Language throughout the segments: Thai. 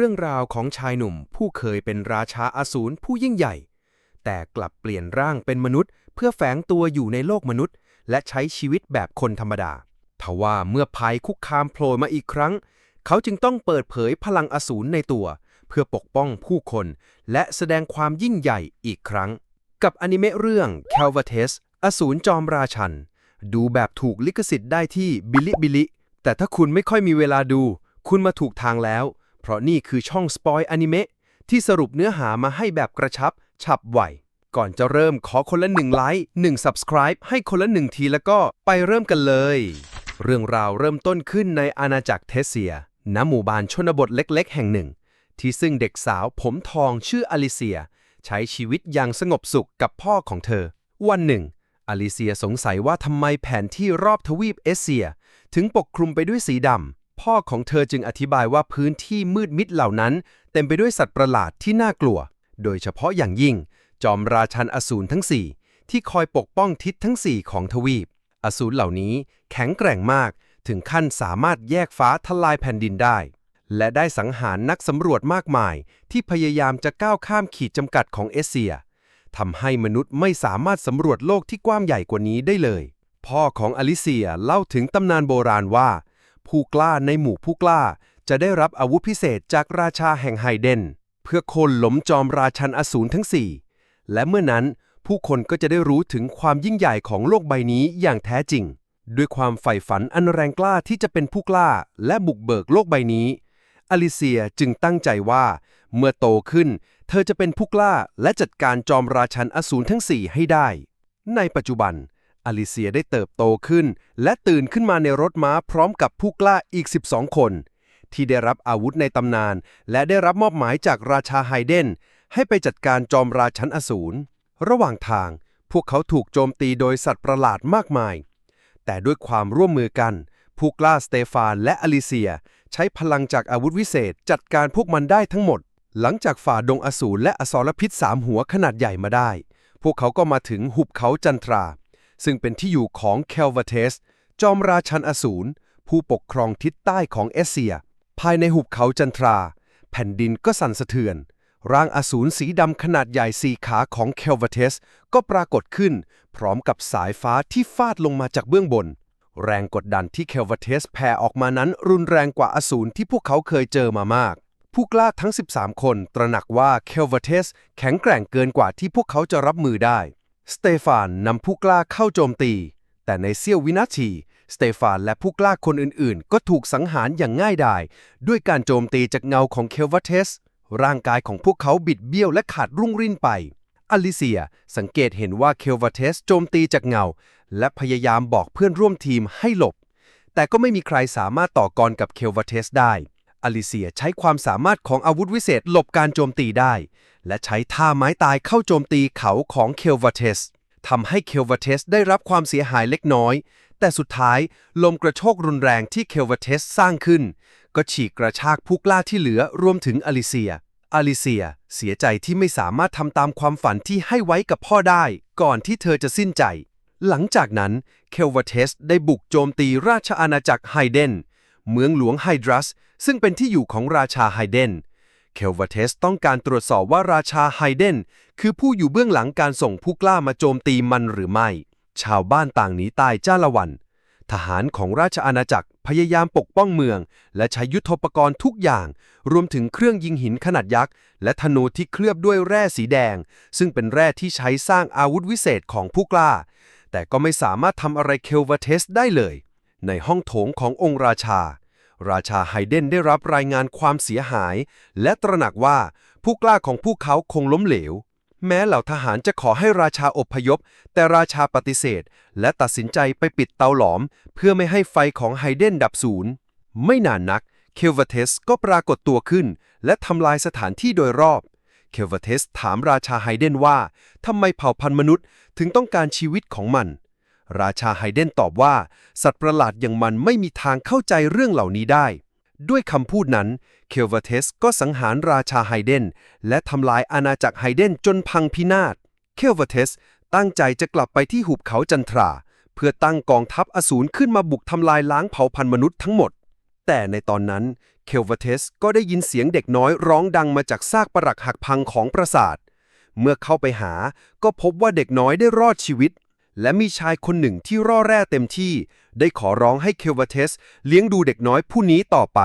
รื่องราวของชายหนุ่มผู้เคยเป็นราชาอสูรผู้ยิ่งใหญ่ แต่กลับเปลี่ยนร่างเป็นมนุษย์ เพื่อแฝงตัวอยู่ในโลกมนุษย์ และใช้ชีวิตแบบคนธรรมดา ทว่าเมื่อภัยคุกคามโผล่มาอีกครั้ง เขาจึงต้องเปิดเผยพลังอสูรในตัว เพื่อปกป้องผู้คน และแสดงความยิ่งใหญ่อีกครั้ง กับอนิเมะเรื่อง c a l v a t e s อสูรจอมราชัน ดูแบบถูกลิขสิทธิ์ได้ที่บิลิบิลิแต่ถ้าคุณไม่ค่อยมีเวลาดู คุณมาถูกทางแล้ว เพราะนี่คือช่องสปอยอนิเมะที่สรุปเนื้อหามาให้แบบกระชับ ฉับไว ก่อนจะเริ่มขอคนละหนึ่งไลค์หนึ่ง Subscribe ให้คนละหนึ่งทีแล้วก็ไปเริ่มกันเลย เรื่องราวเริ่มต้นขึ้นในอาณาจักรเทเซีย ณ หมู่บ้านชนบทเล็กๆ แห่งหนึ่ง ที่ซึ่งเด็กสาวผมทองชื่ออลิเซีย ใช้ชีวิตอย่างสงบสุขกับพ่อของเธอ วันหนึ่ง อลิเซียสงสัยว่าทำไมแผนที่รอบทวีปเอเชีย ถึงปกคลุมไปด้วยสีดำ พ่อของเธอจึงอธิบายว่าพื้นที่มืดมิดเหล่านั้น เต็มไปด้วยสัตว์ประหลาดที่น่ากลัว โดยเฉพาะอย่างยิ่ง จอมราชันอสูรทั้งสี่ที่คอยปกป้องทิศทั้งสี่ของทวีป อสูรเหล่านี้แข็งแกร่งมาก ถึงขั้นสามารถแยกฟ้าทลายแผ่นดินได้ และได้สังหารนักสำรวจมากมาย ที่พยายามจะก้าวข้ามขีดจำกัดของเอเชียทำให้มนุษย์ไม่สามารถสำรวจโลกที่กว้างใหญ่กว่านี้ได้เลย พ่อของอลิเซียเล่าถึงตำนานโบราณว่า ผู้กล้าในหมู่ผู้กล้า จะได้รับอาวุธพิเศษจากราชาแห่งไฮเดน เพื่อโค่นล้มจอมราชันอสูรทั้งสี่และเมื่อนั้นผู้คนก็จะได้รู้ถึงความยิ่งใหญ่ของโลกใบนี้อย่างแท้จริง ด้วยความใฝ่ฝันอันแรงกล้าที่จะเป็นผู้กล้าและบุกเบิกโลกใบนี้ อลิเซียจึงตั้งใจว่า เมื่อโตขึ้น เธอจะเป็นผู้กล้าและจัดการจอมราชันอสูรทั้งสี่ให้ได้ ในปัจจุบัน อลิเซียได้เติบโตขึ้น และตื่นขึ้นมาในรถม้าพร้อมกับผู้กล้าอีก 12 คน ที่ได้รับอาวุธในตำนาน และได้รับมอบหมายจากราชาไฮเดน ให้ไปจัดการจอมราชันอสูร ระหว่างทาง พวกเขาถูกโจมตีโดยสัตว์ประหลาดมากมาย แต่ด้วยความร่วมมือกัน ผู้กล้าสเตฟานและอลิเซีย ใช้พลังจากอาวุธวิเศษจัดการพวกมันได้ทั้งหมด หลังจากฝ่าดงอสูรและอสรพิษสามหัวขนาดใหญ่มาได้ พวกเขาก็มาถึงหุบเขาจันทรา ซึ่งเป็นที่อยู่ของเคลวาเทส จอมราชันอสูร ผู้ปกครองทิศใต้ของเอเชีย ภายในหุบเขาจันทรา แผ่นดินก็สั่นสะเทือน ร่างอสูรสีดำขนาดใหญ่สี่ขาของเคลวาเทส ก็ปรากฏขึ้น พร้อมกับสายฟ้าที่ฟาดลงมาจากเบื้องบน แรงกดดันที่เคลวาเทสแผ่ออกมานั้นรุนแรงกว่าอสูรที่พวกเขาเคยเจอมามากผู้กล้าทั้ง 13 คนตระหนักว่าเคลวาเทสแข็งแกร่งเกินกว่าที่พวกเขาจะรับมือได้ สเตฟานนำผู้กล้าเข้าโจมตี แต่ในเสี้ยววินาที สเตฟานและผู้กล้าคนอื่นๆ ก็ถูกสังหารอย่างง่ายดาย ด้วยการโจมตีจากเงาของเคลวาเทส ร่างกายของพวกเขาบิดเบี้ยวและขาดรุ่งริ่นไป อลิเซียสังเกตเห็นว่าเคลวาเทสโจมตีจากเงา และพยายามบอกเพื่อนร่วมทีมให้หลบ แต่ก็ไม่มีใครสามารถต่อกรกับเคลวาเทสได้ อลิเซียใช้ความสามารถของอาวุธวิเศษหลบการโจมตีได้ และใช้ท่าไม้ตายเข้าโจมตีเขาของเคลวาเทสทำให้เคลวาเทสได้รับความเสียหายเล็กน้อย แต่สุดท้ายลมกระโชกรุนแรงที่เคลวาเทสสร้างขึ้น ก็ฉีกกระชากผู้กล้าที่เหลือรวมถึงอลิเซีย อลิเซียเสียใจที่ไม่สามารถทำตามความฝันที่ให้ไว้กับพ่อได้ ก่อนที่เธอจะสิ้นใจ หลังจากนั้นเคลวาเทสได้บุกโจมตีราชอาณาจักรไฮเดน เมืองหลวงไฮดรัส ซึ่งเป็นที่อยู่ของราชาไฮเดน เคลวาเทสต้องการตรวจสอบว่าราชาไฮเดนคือผู้อยู่เบื้องหลังการส่งผู้กล้ามาโจมตีมันหรือไม่ ชาวบ้านต่างหนีตายจ้าละวัน ทหารของราชอาณาจักรพยายามปกป้องเมือง และใช้ยุทธปกรณ์ทุกอย่าง รวมถึงเครื่องยิงหินขนาดยักษ์ และธนูที่เคลือบด้วยแร่สีแดง ซึ่งเป็นแร่ที่ใช้สร้างอาวุธวิเศษของผู้กล้า แต่ก็ไม่สามารถทำอะไรเคลวาเทสได้เลย ในห้องโถงขององค์ราชา ราชาไฮเดนได้รับรายงานความเสียหาย และตระหนักว่าผู้กล้าของพวกเขาคงล้มเหลว แม้เหล่าทหารจะขอให้ราชาอพยพ แต่ราชาปฏิเสธ และตัดสินใจไปปิดเตาหลอม เพื่อไม่ให้ไฟของไฮเดนดับสูญไม่นานนัก เคลวเทสก็ปรากฏตัวขึ้น และทำลายสถานที่โดยรอบ เคลวเทสถามราชาไฮเดนว่าทำไมเผ่าพันธุ์มนุษย์ถึงต้องการชีวิตของมัน ราชาไฮเดนตอบว่า สัตว์ประหลาดอย่างมันไม่มีทางเข้าใจเรื่องเหล่านี้ได้ ด้วยคำพูดนั้น เคลเวเทสก็สังหารราชาไฮเดน และทำลายอาณาจักรไฮเดนจนพังพินาศ เคลเวเทสตั้งใจจะกลับไปที่หุบเขาจันทรา เพื่อตั้งกองทัพอสูรขึ้นมาบุกทำลายล้างเผ่าพันธุ์มนุษย์ทั้งหมด แต่ในตอนนั้น เคลเวเทสก็ได้ยินเสียงเด็กน้อยร้องดังมาจากซากปรักหักพังของปราสาท เมื่อเข้าไปหาก็พบว่าเด็กน้อยได้รอดชีวิต และมีชายคนหนึ่งที่ร่อแร่เต็มที่ ได้ขอร้องให้เคลวาเทสเลี้ยงดูเด็กน้อยผู้นี้ต่อไป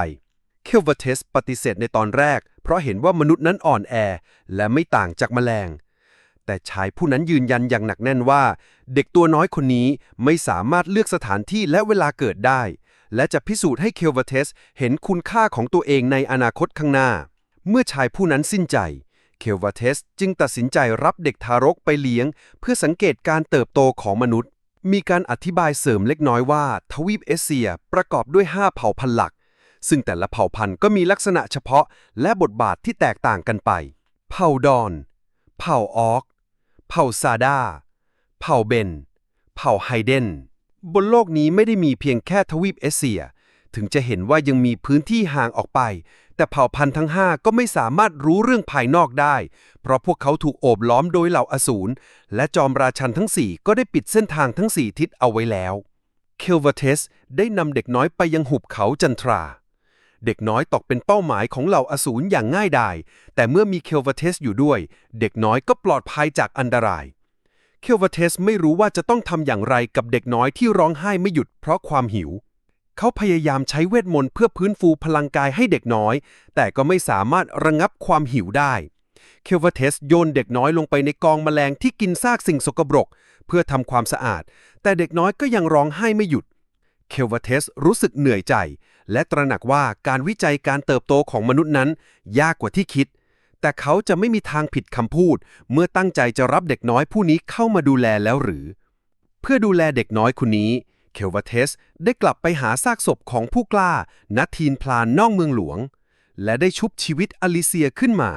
เคลวาเทสปฏิเสธในตอนแรก เพราะเห็นว่ามนุษย์นั้นอ่อนแอ และไม่ต่างจากแมลง แต่ชายผู้นั้นยืนยันอย่างหนักแน่นว่า เด็กตัวน้อยคนนี้ไม่สามารถเลือกสถานที่และเวลาเกิดได้ และจะพิสูจน์ให้เคลวาเทสเห็นคุณค่าของตัวเองในอนาคตข้างหน้า เมื่อชายผู้นั้นสิ้นใจ เคลวาเทสจึงตัดสินใจรับเด็กทารกไปเลี้ยง เพื่อสังเกตการเติบโตของมนุษย์ มีการอธิบายเสริมเล็กน้อยว่า ทวีปเอเชียประกอบด้วย 5 เผ่าพันธุ์หลัก ซึ่งแต่ละเผ่าพันธุ์ก็มีลักษณะเฉพาะและบทบาทที่แตกต่างกันไป เผ่าดอน เผ่าออก เผ่าซาดา เผ่าเบน เผ่าไฮเดน บนโลกนี้ไม่ได้มีเพียงแค่ทวีปเอเชีย ถึงจะเห็นว่ายังมีพื้นที่ห่างออกไป แต่เผ่าพันธุ์ทั้ง 5 ก็ไม่สามารถรู้เรื่องภายนอกได้ เพราะพวกเขาถูกโอบล้อมโดยเหล่าอสูร และจอมราชันทั้ง 4 ก็ได้ปิดเส้นทางทั้ง 4 ทิศเอาไว้แล้ว เคลวเทสได้นำเด็กน้อยไปยังหุบเขาจันทรา เด็กน้อยตกเป็นเป้าหมายของเหล่าอสูรอย่างง่ายดาย แต่เมื่อมีเคลวเทสอยู่ด้วย เด็กน้อยก็ปลอดภัยจากอันตรายเคลวเทสไม่รู้ว่าจะต้องทำอย่างไรกับเด็กน้อยที่ร้องไห้ไม่หยุดเพราะความหิว เขาพยายามใช้เวทมนต์เพื่อพื้นฟูพลังกายให้เด็กน้อย แต่ก็ไม่สามารถระงับความหิวได้ เคลวาเทสโยนเด็กน้อยลงไปในกองแมลงที่กินซากสิ่งสกปรก เพื่อทำความสะอาด แต่เด็กน้อยก็ยังร้องไห้ไม่หยุด เคลวาเทสรู้สึกเหนื่อยใจ และตระหนักว่าการวิจัยการเติบโตของมนุษย์นั้น ยากกว่าที่คิด แต่เขาจะไม่มีทางผิดคำพูด เมื่อตั้งใจจะรับเด็กน้อยผู้นี้เข้ามาดูแลแล้วหรือ เพื่อดูแลเด็กน้อยคนนี้ เคลวาเทสได้กลับไปหาซากศพของผู้กล้าณทีนพลานนอกเมืองหลวง และได้ชุบชีวิตอลิเซียขึ้นมา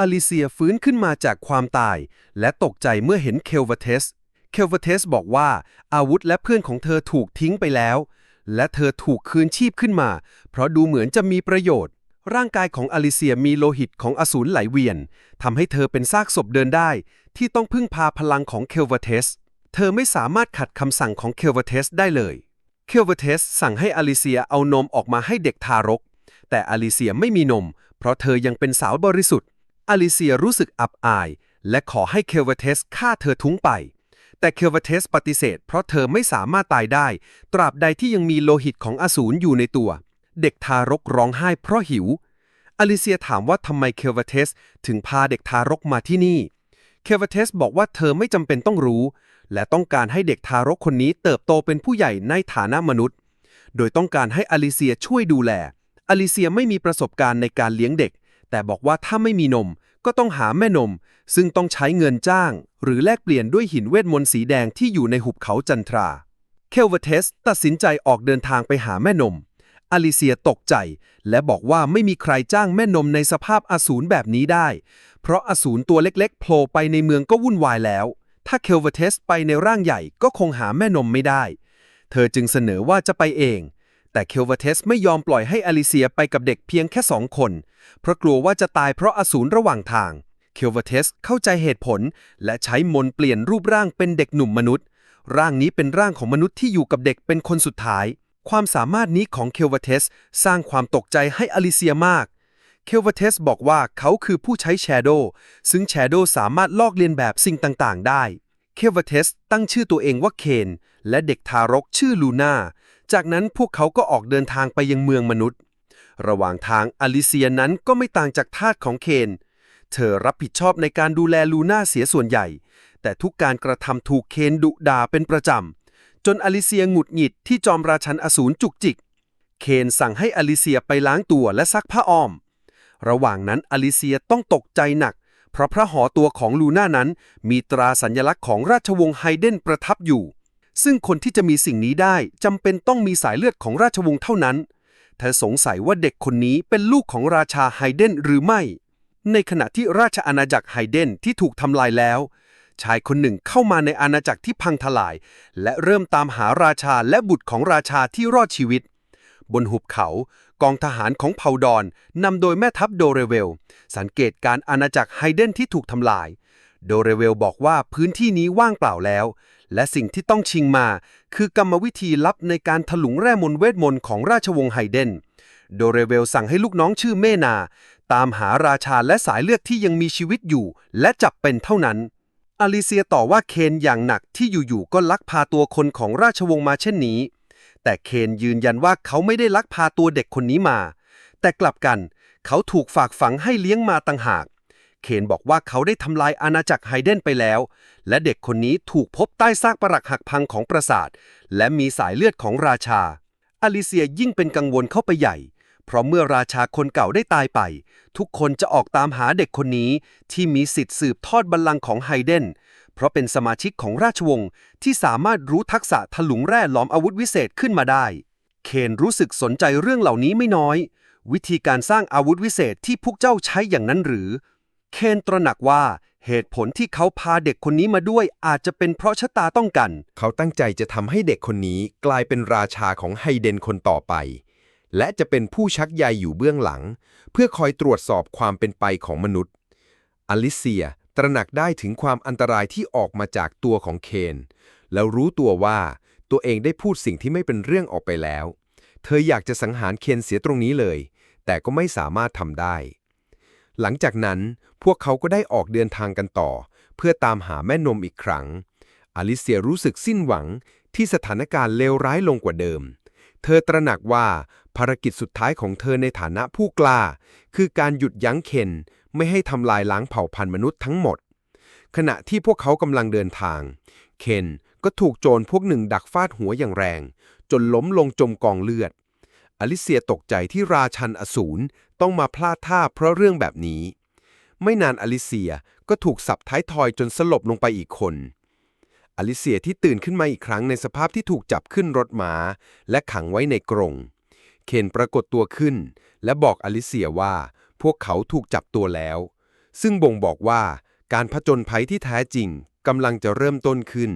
อลิเซียฟื้นขึ้นมาจากความตาย และตกใจเมื่อเห็นเคลวาเทส เคลวาเทสบอกว่าอาวุธและเพื่อนของเธอถูกทิ้งไปแล้ว และเธอถูกคืนชีพขึ้นมา เพราะดูเหมือนจะมีประโยชน์ ร่างกายของอลิเซียมีโลหิตของอสูรไหลเวียนทำให้เธอเป็นซากศพเดินได้ ที่ต้องพึ่งพาพลังของเคลวาเทส เธอไม่สามารถขัดคำสั่งของเคลเวเทสได้เลยเคลเวเทสสั่งให้อลิเซียเอานมออกมาให้เด็กทารก แต่อลิเซียไม่มีนม เพราะเธอยังเป็นสาวบริสุทธิ์ อลิเซียรู้สึกอับอาย และขอให้เคลเวเทสฆ่าเธอทุ้งไป แต่เคลเวเทสปฏิเสธ เพราะเธอไม่สามารถตายได้ ตราบใดที่ยังมีโลหิตของอสูรอยู่ในตัว เด็กทารกร้องไห้เพราะหิว อลิเซียถามว่าทำไมเคลเวเทสถึงพาเด็กทารกมาที่นี่ เคลเวเทสบอกว่าเธอไม่จำเป็นต้องรู้ และต้องการให้เด็กทารกคนนี้เติบโตเป็นผู้ใหญ่ในฐานะมนุษย์ โดยต้องการให้อลิเซียช่วยดูแล อลิเซียไม่มีประสบการณ์ในการเลี้ยงเด็ก แต่บอกว่าถ้าไม่มีนมก็ต้องหาแม่นม ซึ่งต้องใช้เงินจ้าง หรือแลกเปลี่ยนด้วยหินเวทมนต์สีแดงที่อยู่ในหุบเขาจันทรา เคลวเทสตัดสินใจออกเดินทางไปหาแม่นม อลิเซียตกใจ และบอกว่าไม่มีใครจ้างแม่นมในสภาพอสูรแบบนี้ได้ เพราะอสูรตัวเล็กๆโผล่ไปในเมืองก็วุ่นวายแล้ว ถ้าเคลวเทสไปในร่างใหญ่ก็คงหาแม่นมไม่ได้ เธอจึงเสนอว่าจะไปเอง แต่เคลวเทสไม่ยอมปล่อยให้อลิเซียไปกับเด็กเพียงแค่สองคน เพราะกลัวว่าจะตายเพราะอสูรระหว่างทาง เคลวเทสเข้าใจเหตุผล และใช้มนเปลี่ยนรูปร่างเป็นเด็กหนุ่มมนุษย์ ร่างนี้เป็นร่างของมนุษย์ที่อยู่กับเด็กเป็นคนสุดท้าย ความสามารถนี้ของเคลวเทสสร้างความตกใจให้อลิเซียมาก เคลวเทสบอกว่าเขาคือผู้ใช้แชโดซึ่งแชโดสามารถลอกเลียนแบบสิ่งต่างๆ ได้ เคลวเทสตั้งชื่อตัวเองว่าเคนและเด็กทารกชื่อลูน่า จากนั้นพวกเขาก็ออกเดินทางไปยังเมืองมนุษย์ ระหว่างทางอลิเซียนั้นก็ไม่ต่างจากทาสของเคน เธอรับผิดชอบในการดูแลลูน่าเสียส่วนใหญ่ แต่ทุกการกระทำถูกเคนดุด่าเป็นประจำ จนอลิเซียหงุดหงิดที่จอมราชันอสูรจุกจิก เคนสั่งให้อลิเซียไปล้างตัวและซักผ้าอ้อม ระหว่างนั้นอลิเซียต้องตกใจหนัก เพราะพระหอตัวของลูน่านั้น มีตราสัญลักษณ์ของราชวงศ์ไฮเดนประทับอยู่ ซึ่งคนที่จะมีสิ่งนี้ได้จำเป็นต้องมีสายเลือดของราชวงศ์เท่านั้น เธอสงสัยว่าเด็กคนนี้เป็นลูกของราชาไฮเดนหรือไม่ ในขณะที่ราชอาณาจักรไฮเดนที่ถูกทำลายแล้ว ชายคนหนึ่งเข้ามาในอาณาจักรที่พังทลาย และเริ่มตามหาราชาและบุตรของราชาที่รอดชีวิต บนหุบเขา กองทหารของเผ่าดอนนำโดยแม่ทัพโดเรเวล สังเกตการอาณาจักรไฮเดนที่ถูกทำลาย โดเรเวลบอกว่าพื้นที่นี้ว่างเปล่าแล้ว และสิ่งที่ต้องชิงมา คือกรรมวิธีลับในการถลุงแร่มนเวทมนต์ของราชวงศ์ไฮเดน โดเรเวลสั่งให้ลูกน้องชื่อเมนา ตามหาราชาและสายเลือดที่ยังมีชีวิตอยู่ และจับเป็นเท่านั้นอลิเซียต่อว่าเคนอย่างหนักที่อยู่ๆก็ลักพาตัวคนของราชวงศ์มาเช่นนี้ แต่เคนยืนยันว่าเขาไม่ได้ลักพาตัวเด็กคนนี้มา แต่กลับกัน เขาถูกฝากฝังให้เลี้ยงมาต่างหาก เคนบอกว่าเขาได้ทำลายอาณาจักรไฮเดนไปแล้ว และเด็กคนนี้ถูกพบใต้ซากปรักหักพังของปราสาท และมีสายเลือดของราชา อลิเซียยิ่งเป็นกังวลเข้าไปใหญ่ เพราะเมื่อราชาคนเก่าได้ตายไป ทุกคนจะออกตามหาเด็กคนนี้ที่มีสิทธิ์สืบทอดบัลลังก์ของไฮเดน เพราะเป็นสมาชิกของราชวงศ์ที่สามารถรู้ทักษะถลุงแร่ล้อมอาวุธวิเศษขึ้นมาได้ เคนรู้สึกสนใจเรื่องเหล่านี้ไม่น้อย วิธีการสร้างอาวุธวิเศษที่พวกเจ้าใช้อย่างนั้นหรือ เคนตระหนักว่าเหตุผลที่เขาพาเด็กคนนี้มาด้วยอาจจะเป็นเพราะชะตาต้องกัน เขาตั้งใจจะทำให้เด็กคนนี้กลายเป็นราชาของไฮเดนคนต่อไป และจะเป็นผู้ชักใยอยู่เบื้องหลัง เพื่อคอยตรวจสอบความเป็นไปของมนุษย์ อลิเซีย ตระหนักได้ถึงความอันตรายที่ออกมาจากตัวของเคน แล้วรู้ตัวว่าตัวเองได้พูดสิ่งที่ไม่เป็นเรื่องออกไปแล้ว เธออยากจะสังหารเคนเสียตรงนี้เลย แต่ก็ไม่สามารถทำได้ หลังจากนั้นพวกเขาก็ได้ออกเดินทางกันต่อ เพื่อตามหาแม่นมอีกครั้ง อลิเซียรู้สึกสิ้นหวังที่สถานการณ์เลวร้ายลงกว่าเดิม เธอตระหนักว่าภารกิจสุดท้ายของเธอในฐานะผู้กล้า คือการหยุดยั้งเคน ไม่ให้ทำลายล้างเผ่าพันธุ์มนุษย์ทั้งหมด ขณะที่พวกเขากำลังเดินทาง เคนก็ถูกโจรพวกหนึ่งดักฟาดหัวอย่างแรง จนล้มลงจมกองเลือด อลิเซียตกใจที่ราชันอสูรต้องมาพลาดท่าเพราะเรื่องแบบนี้ ไม่นานอลิเซียก็ถูกสับท้ายทอยจนสลบลงไปอีกคนอลิเซียที่ตื่นขึ้นมาอีกครั้งในสภาพที่ถูกจับขึ้นรถม้า และขังไว้ในกรง เคนปรากฏตัวขึ้น และบอกอลิเซียว่า พวกเขาถูกจับตัวแล้ว ซึ่งบ่งบอกว่าการผจญภัยที่แท้จริงกำลังจะเริ่มต้นขึ้น